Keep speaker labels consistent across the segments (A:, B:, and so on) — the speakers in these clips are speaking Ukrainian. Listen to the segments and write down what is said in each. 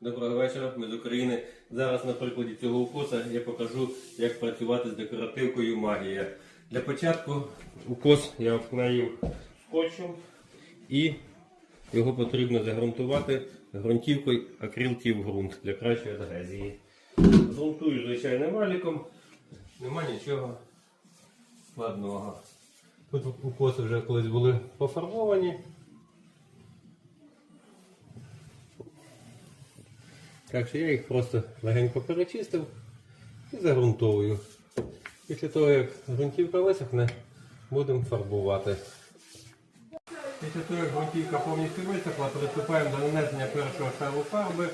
A: Доброго вечора, ми з України. Зараз на прикладі цього укоса я покажу, як працювати з декоративкою магія. Для початку укос я обклеїв скотчем і його потрібно загрунтувати ґрунтівкою акрилтів ґрунт для кращої адгезії. Грунтую звичайним валіком, нема нічого складного. Тут укоси вже колись були пофарбовані. Так що я їх просто легенько перечистив і загрунтовую. Після того, як ґрунтівка висохне, будемо фарбувати. Після того, як ґрунтівка повністю висохла, приступаємо до нанесення першого шару фарби.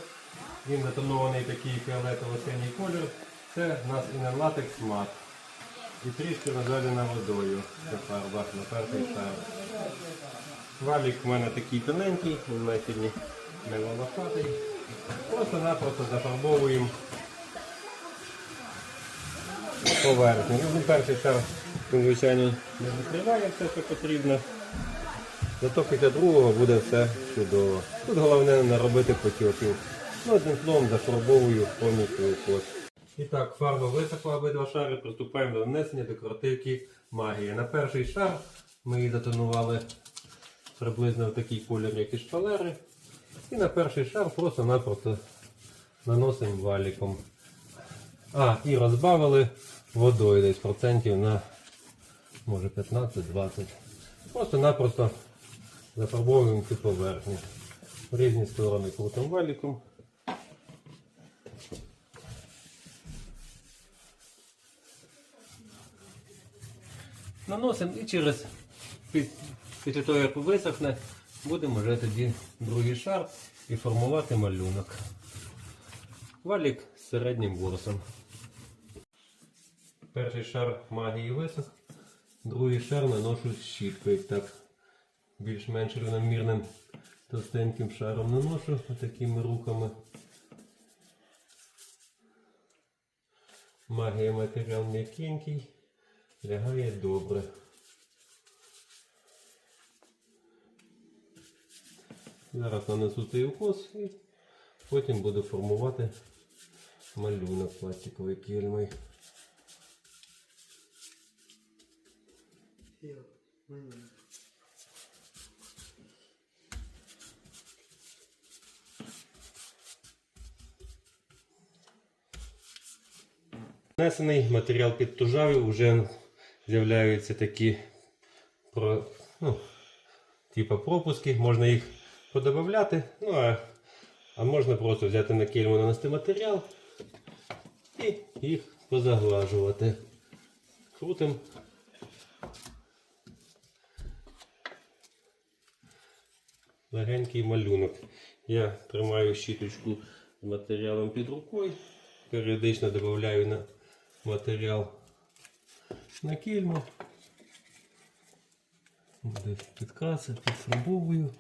A: Він затонований такий фіолетово-синій колір. Це у нас інерлатекс мат. І трішки розведена водою. Це фарба на перший шар. Валік в мене такий тоненький, він сьогодні не волосатий. Просто-напросто зафарбовуємо поверхню. Ну, перший шар, звичайно, не закриває все, що потрібно. Зато після другого буде все чудово. Тут головне не робити потьоків. Ну, одним словом зафарбовую повністю укос. І так, фарба висохла обидва шари, приступаємо до нанесення декоративки магії. На перший шар ми її затонували приблизно в такий колір, як і шпалери. І на перший шар просто-напросто наносимо валіком. А, і розбавили водою десь процентів на може 15-20. Просто-напросто зафарбовуємо цю поверхню. В різні сторони крутим валіком. Наносимо і через пі- після того, як висохне, будемо вже тоді другий шар і формувати малюнок. Валік з середнім ворсом. Перший шар магії висох, другий шар наношу щіткою. Так, більш-менш рівномірним товстеньким шаром наношу такими руками. Магія матеріал м'якенький, лягає добре. Зараз нанесу цей укос і потім буду формувати малюнок пластиковою кельмою. Нанесений матеріал під підтужавів, вже з'являються такі ну, типа пропуски, можна їх подобавляти, ну а, а можна просто взяти на кельму нанести матеріал і їх позаглажувати. Крутим. Легенький малюнок. Я тримаю щіточку з матеріалом під рукою, періодично додаю на матеріал на кельму. Буде підкраси, підфарбовую.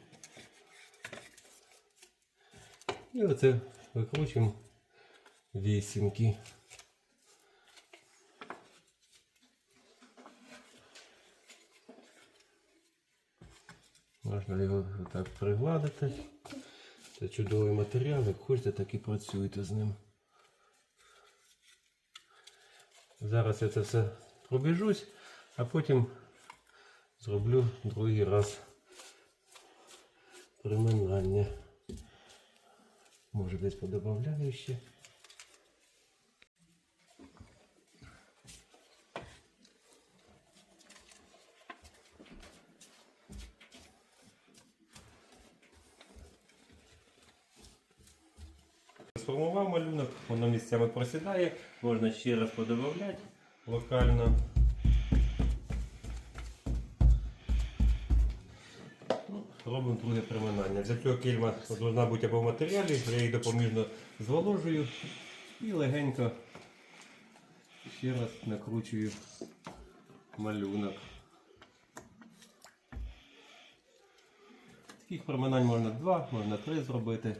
A: І оце викручуємо вісімки. Можна його так пригладити. Це чудовий матеріал, як хочете, так і працюйте з ним. Зараз я це все пробіжусь, а потім зроблю другий раз приминання. Може десь подобавляю ще. Сформував малюнок, воно місцями просідає, можна ще раз подобавляти локально. Робимо друге приминання. Для цього кільма повинна бути або в матеріалі, я її допоміжно зволожую і легенько ще раз накручую малюнок. Таких проминань можна два, можна три зробити.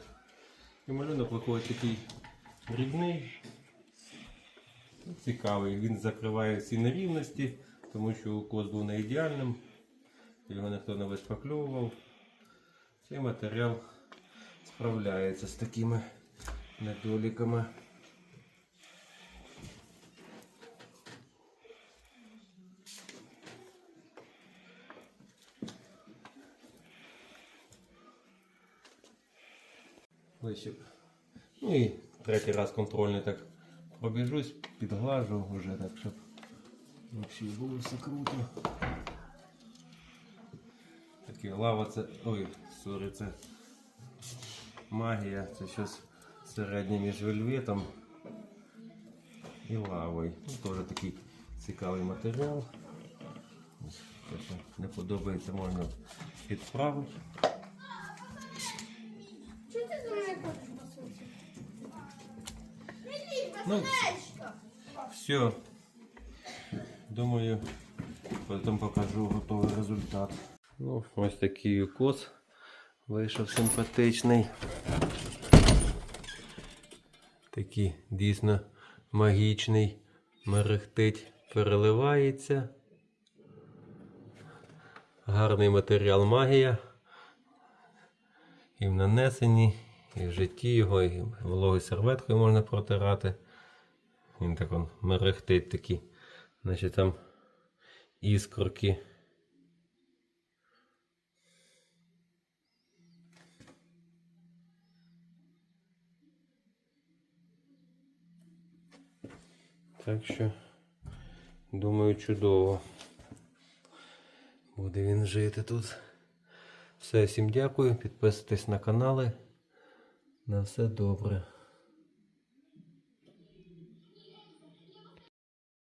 A: І малюнок виходить такий дрібний, цікавий. Він закриває всі нерівності, тому що укос був не ідеальним, його ніхто не вишпакльовував. Цей матеріал справляється з такими недоліками. Ну і третій раз контрольний так пробіжусь, підглажу вже так, щоб взагалі було все круто. Такі лава це. Ой, сорі, це магія, це щось середнє між вельветом і лавою. Ну, теж такий цікавий матеріал. Якщо не подобається, можна підправити.
B: Чого ти за мною ходиш по суті? Не лізь,
A: Ну. Все. Думаю, потім покажу готовий результат. Ну, ось такий укос вийшов симпатичний. Такий дійсно магічний, мерехтить, переливається. Гарний матеріал магія. І в нанесенні, і в житті його, і вологою серветкою можна протирати. Він так он мерехтить такі, значить там іскорки. Так що, думаю, чудово. Буде він жити тут. Все, всім дякую. Підписуйтесь на канали. На все добре.